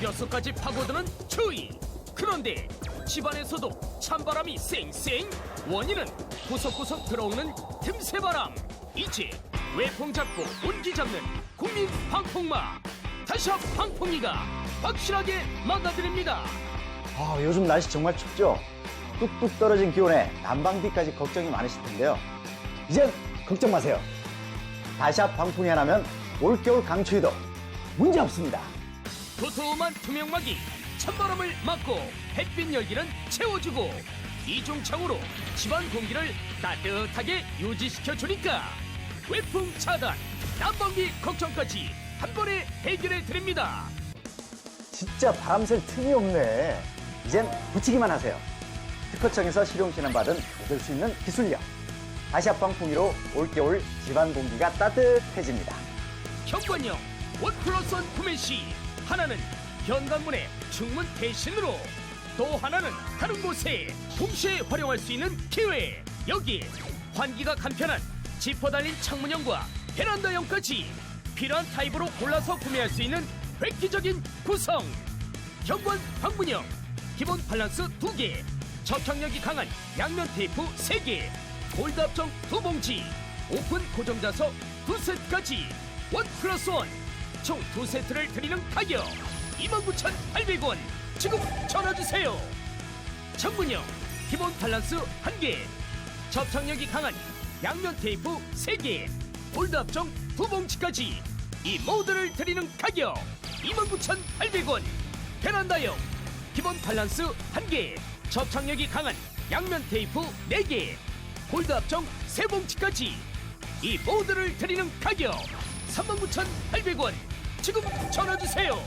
뼛속까지 파고드는 추위. 그런데 집안에서도 찬바람이 쌩쌩. 원인은 구석구석 들어오는 틈새바람. 이제 외풍 잡고 온기 잡는 국민 방풍마. 다시업 방풍이가 확실하게 막아드립니다. 아, 요즘 날씨 정말 춥죠? 뚝뚝 떨어진 기온에 난방비까지 걱정이 많으실 텐데요. 이젠 걱정 마세요. 다시압 방풍이 하나면 올겨울 강추위도 문제 없습니다. 도톰한 투명막이 찬바람을 막고 햇빛 열기는 채워주고 이중창으로 집안 공기를 따뜻하게 유지시켜 주니까 외풍 차단, 난방비 걱정까지 한 번에 해결해 드립니다. 진짜 바람 쐴 틈이 없네. 이젠 붙이기만 하세요. 특허청에서 실용 신안받은 얻을 수 있는 기술력. 다시압 방풍기로 올겨울 집안 공기가 따뜻해집니다. 현관용 원 플러스 원 구매 시 하나는 현관문의 중문 대신으로 또 하나는 다른 곳에 동시에 활용할 수 있는 기회. 여기 환기가 간편한 지퍼 달린 창문형과 베란다형까지 필요한 타입으로 골라서 구매할 수 있는 획기적인 구성. 현관 방문형 기본 밸런스 2개 적향력이 강한 양면 테이프 3개 골드 합정 2봉지 오픈 고정 자석 2세트까지 원 플러스 원 총 2세트를 드리는 가격. 29,800원. 지금 전화주세요. 창문형 기본 밸런스 1개. 접착력이 강한 양면 테이프 3개. 골드 합정 2봉지까지 이 모두를 드리는 가격. 29,800원. 베란다형 기본 밸런스 1개. 접착력이 강한 양면 테이프 4개. 골드 합정 3봉지까지 이 모두를 드리는 가격. 39,800원 지금 전화주세요